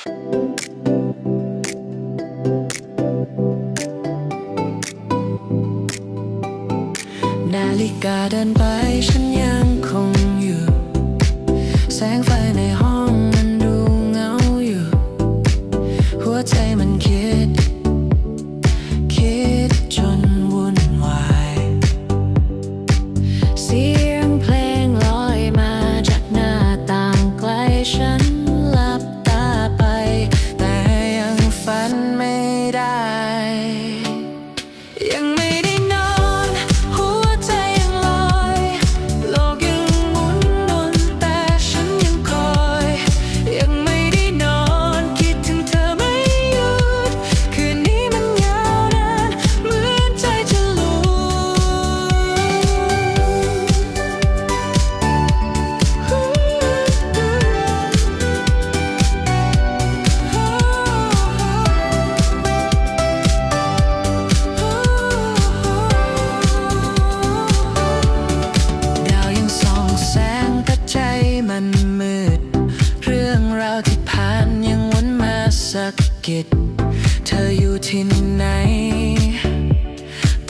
นาฬิกาเดินไปฉันยังคงอยู่ แสง มันมืด เรื่องราวที่ผ่านยังวนมาสักกิด เธออยู่ที่ไหน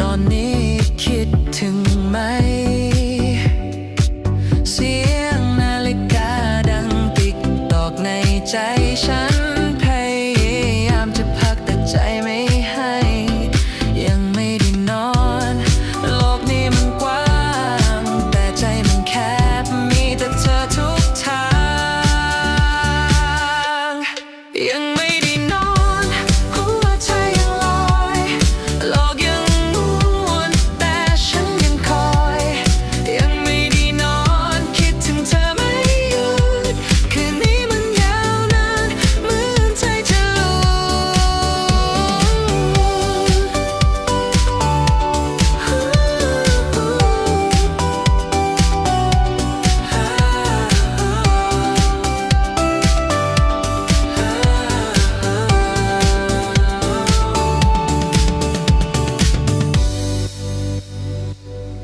ตอนนี้คิดถึงไหม เสียงนาฬิกาดังติ๊กตอกในใจฉัน